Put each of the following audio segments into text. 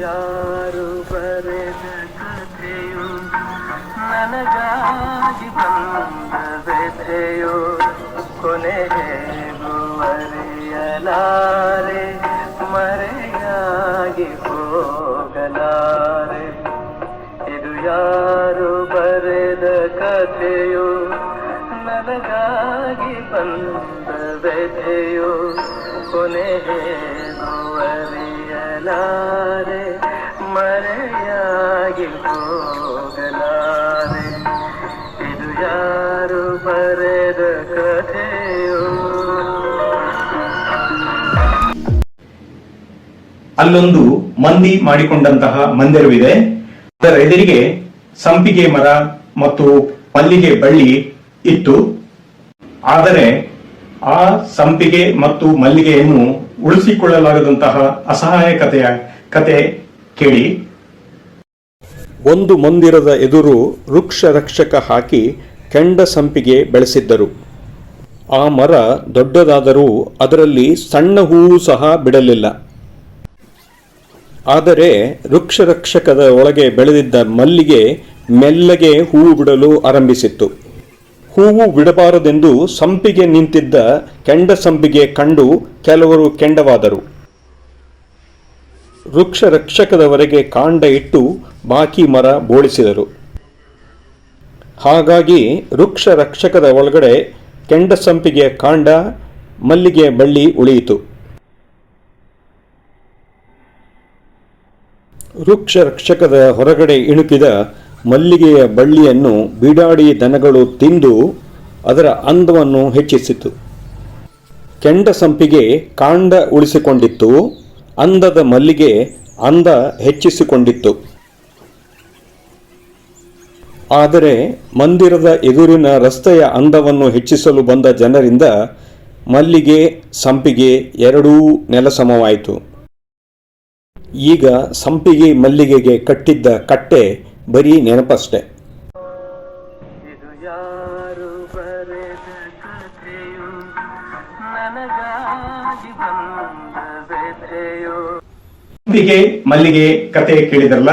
ಯಾರು ಬರೆದ ಕಥೆಯು? ನನಗಾಗಿ ಬಂದ ಕೊನೆ ಕೊನೆಗುವರಿಯಲಾರೆ ಮರೆಯಾಗಿ ಹೋಗಲಾರೆ. ಇದು ಯಾರು ಬರೆದ ಕಥೆಯು? ನನಗಾಗಿ ಬಂದ ವ್ಯಥೆಯು ಕೊನೆಗುವರಿಯಲಾರೆ ಮರೆಯಾಗಿ ಹೋಗಲಾರೆ. ಇದು ಯಾರು ಬರೆದ ಅಲ್ಲೊಂದು ಮಂದಿ ಮಾಡಿಕೊಂಡಂತಹ ಮಂದಿರವಿದೆ. ಅದರ ಎದುರಿಗೆ ಸಂಪಿಗೆ ಮರ ಮತ್ತು ಮಲ್ಲಿಗೆ ಬಳ್ಳಿ ಇತ್ತು. ಆದರೆ ಆ ಸಂಪಿಗೆ ಮತ್ತು ಮಲ್ಲಿಗೆಯನ್ನು ಉಳಿಸಿಕೊಳ್ಳಲಾಗದಂತಹ ಅಸಹಾಯಕತೆಯ ಕತೆ ಕೇಳಿ. ಒಂದು ಮಂದಿರದ ಎದುರು ವೃಕ್ಷ ರಕ್ಷಕ ಹಾಕಿ ಕೆಂಡ ಸಂಪಿಗೆ ಬೆಳೆಸಿದ್ದರು. ಆ ಮರ ದೊಡ್ಡದಾದರೂ ಅದರಲ್ಲಿ ಸಣ್ಣ ಹೂವು ಸಹ ಬಿಡಲಿಲ್ಲ. ಆದರೆ ವೃಕ್ಷರಕ್ಷಕದ ಒಳಗೆ ಬೆಳೆದಿದ್ದ ಮಲ್ಲಿಗೆ ಮೆಲ್ಲಗೆ ಹೂವು ಬಿಡಲು ಆರಂಭಿಸಿತ್ತು. ಹೂವು ಬಿಡಬಾರದೆಂದು ಸಂಪಿಗೆ ನಿಂತಿದ್ದ ಕೆಂಡ ಸಂಪಿಗೆ ಕಂಡು ಕೆಲವರು ಕೆಂಡವಾದರು. ವೃಕ್ಷ ರಕ್ಷಕದವರೆಗೆ ಕಾಂಡ ಇಟ್ಟು ಬಾಕಿ ಮರ ಬೋಳಿಸಿದರು. ಹಾಗಾಗಿ ವೃಕ್ಷ ರಕ್ಷಕದ ಒಳಗಡೆ ಕೆಂಡ ಸಂಪಿಗೆ ಕಾಂಡ, ಮಲ್ಲಿಗೆ ಬಳ್ಳಿ ಉಳಿಯಿತು. ವೃಕ್ಷ ರಕ್ಷಕದ ಹೊರಗಡೆ ಇಣುಕಿದ ಮಲ್ಲಿಗೆಯ ಬಳ್ಳಿಯನ್ನು ಬಿಡಾಡಿ ದನಗಳು ತಿಂದು ಅದರ ಅಂದವನ್ನು ಹೆಚ್ಚಿಸಿತು. ಕೆಂಡ ಸಂಪಿಗೆ ಕಾಂಡ ಉಳಿಸಿಕೊಂಡಿತ್ತು, ಅಂದದ ಮಲ್ಲಿಗೆ ಅಂದ ಹೆಚ್ಚಿಸಿಕೊಂಡಿತ್ತು. ಆದರೆ ಮಂದಿರದ ಎದುರಿನ ರಸ್ತೆಯ ಅಂದವನ್ನು ಹೆಚ್ಚಿಸಲು ಬಂದ ಜನರಿಂದ ಮಲ್ಲಿಗೆ, ಸಂಪಿಗೆ ಎರಡೂ ನೆಲಸಮವಾಯಿತು. ಈಗ ಸಂಪಿಗೆ ಮಲ್ಲಿಗೆಗೆ ಕಟ್ಟಿದ್ದ ಕಟ್ಟೆ ಬರೀ ನೆನಪಷ್ಟೆ. ಇದು ಯಾರು ಬರೆದ ಕಥೆಯು? ನನಗಾಗಿ ಬಂದ ವ್ಯಥೆಯು ಸಂಪಿಗೆ ಮಲ್ಲಿಗೆ ಕತೆ ಕೇಳಿದ್ರಲ್ಲ?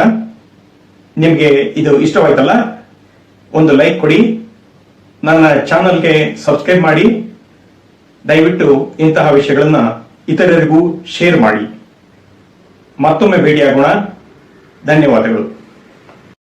ನಿಮ್ಗೆ ಇದು ಇಷ್ಟವಾಯ್ತಲ್ಲ? ಒಂದು ಲೈಕ್ ಕೊಡಿ. ನನ್ನ ಚಾನಲ್ಗೆ ಸಬ್ಸ್ಕ್ರೈಬ್ ಮಾಡಿ. ದಯವಿಟ್ಟು ಇಂತಹ ವಿಷಯಗಳನ್ನ ಇತರರಿಗೂ ಶೇರ್ ಮಾಡಿ. ಮತ್ತೊಮ್ಮೆ ಭೇಟಿಯಾಗೋಣ. ಧನ್ಯವಾದಗಳು.